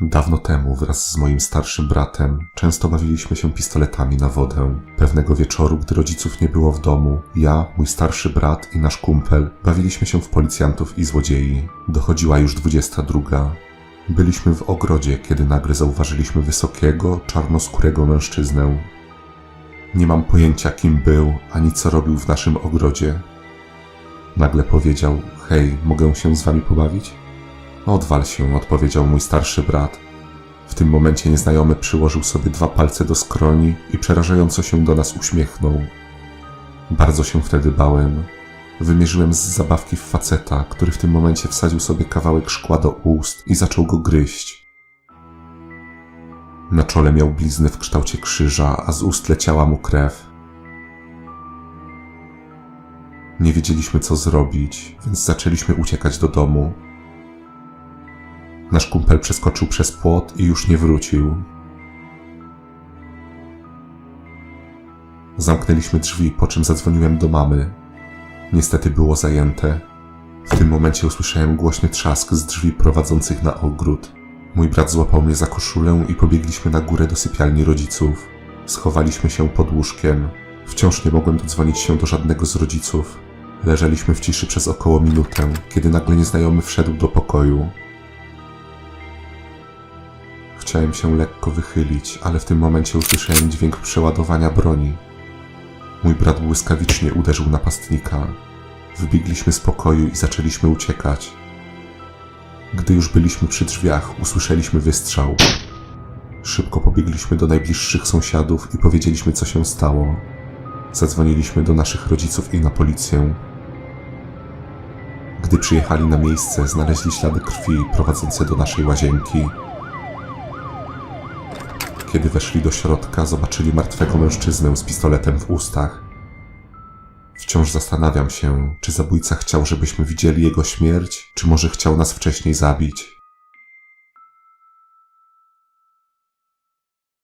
Dawno temu wraz z moim starszym bratem często bawiliśmy się pistoletami na wodę. Pewnego wieczoru, gdy rodziców nie było w domu, ja, mój starszy brat i nasz kumpel bawiliśmy się w policjantów i złodziei. Dochodziła już 22. Byliśmy w ogrodzie, kiedy nagle zauważyliśmy wysokiego, czarnoskórego mężczyznę. Nie mam pojęcia, kim był, ani co robił w naszym ogrodzie. Nagle powiedział: Hej, mogę się z wami pobawić? Odwal się, odpowiedział mój starszy brat. W tym momencie nieznajomy przyłożył sobie dwa palce do skroni i przerażająco się do nas uśmiechnął. Bardzo się wtedy bałem. Wymierzyłem z zabawki w faceta, który w tym momencie wsadził sobie kawałek szkła do ust i zaczął go gryźć. Na czole miał blizny w kształcie krzyża, a z ust leciała mu krew. Nie wiedzieliśmy co zrobić, więc zaczęliśmy uciekać do domu. Nasz kumpel przeskoczył przez płot i już nie wrócił. Zamknęliśmy drzwi, po czym zadzwoniłem do mamy. Niestety było zajęte. W tym momencie usłyszałem głośny trzask z drzwi prowadzących na ogród. Mój brat złapał mnie za koszulę i pobiegliśmy na górę do sypialni rodziców. Schowaliśmy się pod łóżkiem. Wciąż nie mogłem dodzwonić się do żadnego z rodziców. Leżeliśmy w ciszy przez około minutę, kiedy nagle nieznajomy wszedł do pokoju. Chciałem się lekko wychylić, ale w tym momencie usłyszałem dźwięk przeładowania broni. Mój brat błyskawicznie uderzył napastnika. Wybiegliśmy z pokoju i zaczęliśmy uciekać. Gdy już byliśmy przy drzwiach, usłyszeliśmy wystrzał. Szybko pobiegliśmy do najbliższych sąsiadów i powiedzieliśmy, co się stało. Zadzwoniliśmy do naszych rodziców i na policję. Gdy przyjechali na miejsce, znaleźli ślady krwi prowadzące do naszej łazienki. Kiedy weszli do środka, zobaczyli martwego mężczyznę z pistoletem w ustach. Wciąż zastanawiam się, czy zabójca chciał, żebyśmy widzieli jego śmierć, czy może chciał nas wcześniej zabić.